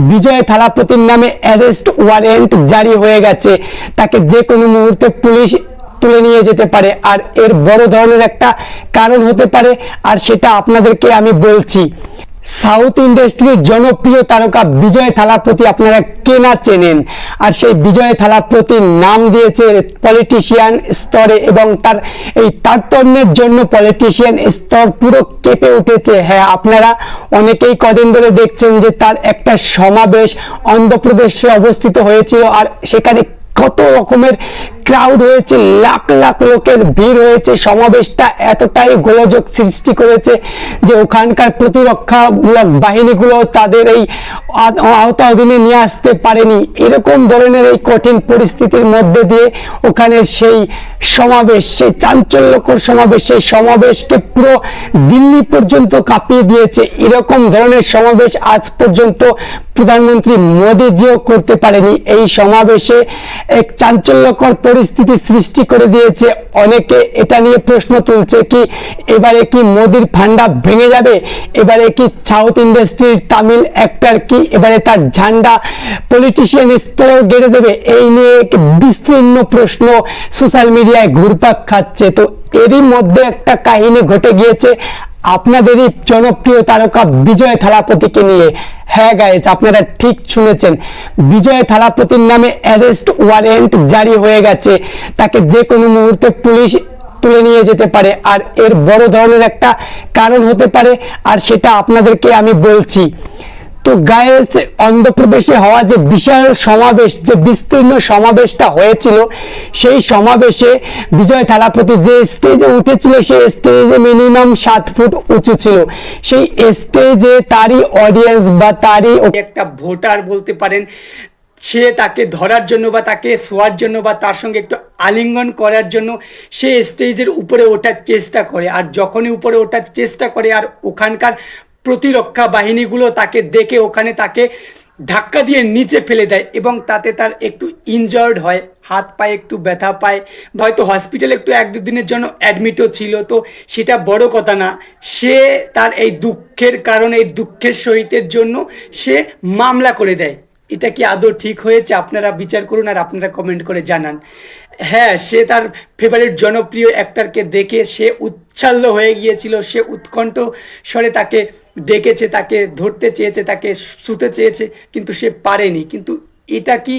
বিজয় থালাপতির নামে arrest warrant জারি হয়ে গেছে। তাকে যে কোনো মুহূর্তে পুলিশ তুলে নিয়ে যেতে পারে। আর এর বড় ধরনের একটা কারণ হতে পারে। আর সেটা আপনাদেরকে আমি বলছি। সাউথ ইন্ডাস্ট্রির জনপ্রিয় তারকা বিজয় থালাপতি আপনারা কেনা চেনেন? আর সেই বিজয় থালাপতির নাম দিয়েছে পলিটিশিয়ান স্তরে এবং তার এই তারতম্যের জন্য পলিটিশিয়ান স্তর পুরো কেঁপে উঠেছে। হ্যাঁ আপনারা অনেকেই কদিন ধরে দেখছেন যে তার একটা সমাবেশ অন্ধ্রপ্রদেশে অবস্থিত হয়েছিল আর সেখানে কত রকমের ক্রাউড হয়েছে, লাখ লাখ লোকের ভিড় হয়েছে, সমাবেশটা এতটাই গোলযোগ সৃষ্টি করেছে যে ওখানকার প্রতিরক্ষামূলক বাহিনীগুলো তাদের এই আ- আওতা অধীনে নিয়ে আসতে পারেনি। এরকম ধরনের এই কঠিন পরিস্থিতির মধ্যে দিয়ে ওখানে সেই সমাবেশ, সেই চাঞ্চল্যকর সমাবেশ, সেই সমাবেশকে পুরো দিল্লি পর্যন্ত কাঁপিয়ে দিয়েছে। এরকম ধরনের সমাবেশ আজ পর্যন্ত প্রধানমন্ত্রী মোদীজিও করতে পারেনি। এই সমাবেশে এক চাঞ্চল্যকর পরিস্থিতি সৃষ্টি করে দিয়েছে। অনেকে এটা নিয়ে প্রশ্ন তুলছে কি, এবারে কি মোদির ফান্ডা ভেঙে যাবে? এবারে কি সাউথ ইন্ডাস্ট্রির তামিল অ্যাক্টর কি, এবারে তার ঝান্ডা পলিটিশিয়ান স্তরেও গেড়ে দেবে? এই নিয়ে এক বিস্তীর্ণ প্রশ্ন সোশ্যাল মিডিয়ায় ঘুরপাক খাচ্ছে। তো এরই মধ্যে একটা কাহিনী ঘটে গিয়েছে। আপনাদেরই জনপ্রিয় তারকা বিজয় থালাপতিকে নিয়ে। হ্যাঁ গাইজ আপনারা ঠিক শুনেছেন। বিজয় থালাপতির নামে অ্যারেস্ট ওয়ারেন্ট জারি হয়ে গেছে। তাকে যে কোনো মুহূর্তে পুলিশ তুলে নিয়ে যেতে পারে। আর এর বড় ধরনের একটা কারণ হতে পারে। আর সেটা আপনাদেরকে আমি বলছি। তো গায়েস অন্ধ্রপ্রদেশে হওয়া যে বিশাল সমাবেশ, যে বিস্তীর্ণ সমাবেশটা হয়েছিল, সেই সমাবেশে বিজয় থালাপতি যে স্টেজে উঠেছিল, সেই স্টেজে মিনিমাম সাত ফুট উঁচু ছিল। সেই স্টেজে তারই অডিয়েন্স বা তারই একটা ভোটার বলতে পারেন, সে তাকে ধরার জন্য বা তাকে শোয়ার জন্য বা তার সঙ্গে একটু আলিঙ্গন করার জন্য সে স্টেজের উপরে ওঠার চেষ্টা করে। আর যখনই উপরে ওঠার চেষ্টা করে, আর ওখানকার প্রতিরক্ষা বাহিনীগুলো তাকে দেখে ওখানে তাকে ধাক্কা দিয়ে নিচে ফেলে দেয় এবং তাতে তার একটু ইনজয়ার্ড হয়, হাত পায়ে একটু ব্যথা পায় বা হয়তো হসপিটালে একটু এক দুদিনের জন্য অ্যাডমিটও ছিল। তো সেটা বড় কথা না, সে তার এই দুঃখের কারণে, এই দুঃখের সহিতের জন্য সে মামলা করে দেয়। এটা কি আদৌ ঠিক হয়েছে? আপনারা বিচার করুন আর আপনারা কমেন্ট করে জানান। হ্যাঁ সে তার ফেভারিট জনপ্রিয় অ্যাক্টারকে দেখে সে উচ্ছ্বাল্য হয়ে গিয়েছিল, সে উৎকণ্ঠ স্বরে তাকে ডেকেছে তাকে, ধরতে চেয়েছে তাকে, শুতে চেয়েছে, কিন্তু সে পারেনি। কিন্তু এটা কি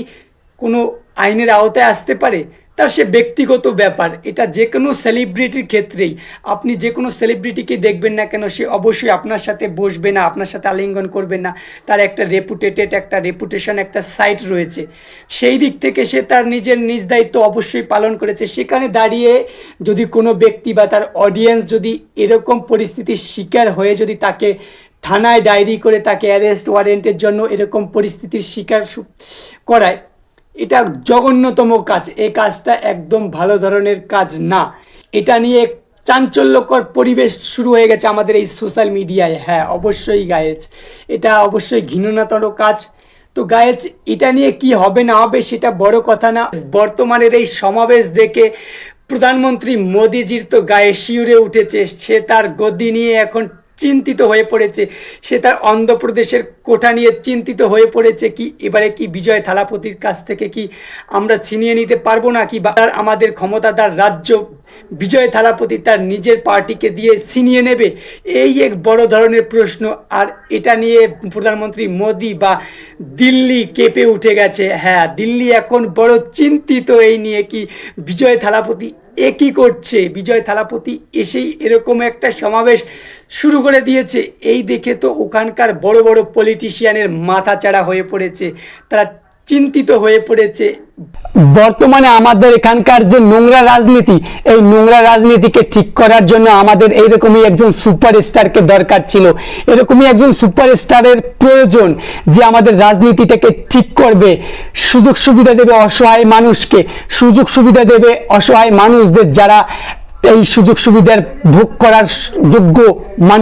কোনো আইনের আওতায় আসতে পারে? তার সে ব্যক্তিগত ব্যাপার। এটা যে কোনো সেলিব্রিটির ক্ষেত্রেই। আপনি যে কোনো সেলিব্রিটিকে দেখবেন না কেন, সে অবশ্যই আপনার সাথে বসবে না, আপনার সাথে আলিঙ্গন করবে না। তার একটা রেপুটেটেড একটা রেপুটেশন একটা সাইট রয়েছে। সেই দিক থেকে সে তার নিজের নিজ দায়িত্ব অবশ্যই পালন করেছে। সেখানে দাঁড়িয়ে যদি কোনো ব্যক্তি বা তার অডিয়েন্স যদি এরকম পরিস্থিতির শিকার হয়ে যদি তাকে থানায় ডায়েরি করে তাকে অ্যারেস্ট ওয়ারেন্টের জন্য এরকম পরিস্থিতির শিকার করায় এটা জঘন্যতম কাজ। এ কাজটা একদম ভালো ধরনের কাজ না। এটা নিয়ে চাঞ্চল্যকর পরিবেশ শুরু হয়ে গেছে আমাদের এই সোশ্যাল মিডিয়ায়। হ্যাঁ অবশ্যই গায়েজ। এটা অবশ্যই ঘৃণাতর কাজ। তো গায়েজ, এটা নিয়ে কি হবে না হবে সেটা বড় কথা না। বর্তমানের এই সমাবেশ দেখে প্রধানমন্ত্রী মোদিজির তো গায়ে শিউরে উঠেছে। সে তার গদি নিয়ে এখন চিন্তিত হয়ে পড়েছে। সে তার অন্ধ্রপ্রদেশের কোঠা নিয়ে চিন্তিত হয়ে পড়েছে কি, এবারে কি বিজয় থালাপতির কাছ থেকে কি আমরা ছিনিয়ে নিতে পারব না কি বা আমাদের ক্ষমতাদার রাজ্য বিজয় থালাপতি তার নিজের পার্টিকে দিয়ে ছিনিয়ে নেবে? এই এক বড় ধরনের প্রশ্ন। আর এটা নিয়ে প্রধানমন্ত্রী মোদি বা দিল্লি কেঁপে উঠে গেছে। হ্যাঁ দিল্লি এখন বড় চিন্তিত এই নিয়ে কি বিজয় থালাপতি এ কি করছে? বিজয় থালাপতি এসেই এরকম একটা সমাবেশ শুরু করে দিয়েছে। এই দেখে তো ওখানকার বড় বড় পলিটিশিয়ানের মাথা চাড়া হয়ে পড়েছে, তারা চিন্তিত হয়ে পড়েছে। বর্তমানে আমাদের এখানকার যে নোংরা রাজনীতি, এই নোংরা রাজনীতিকে ঠিক করার জন্য আমাদের এইরকমই একজন সুপারস্টারকে দরকার ছিল। এরকমই একজন সুপারস্টারের প্রয়োজন যে আমাদের রাজনীতিটাকে ঠিক করবে, সুযোগ সুবিধা দেবে অসহায় মানুষকে। সুযোগ সুবিধা দেবে অসহায় মানুষদের যারা এই সুযোগ সুবিধার ভোগ করার যোগ্য মানুষ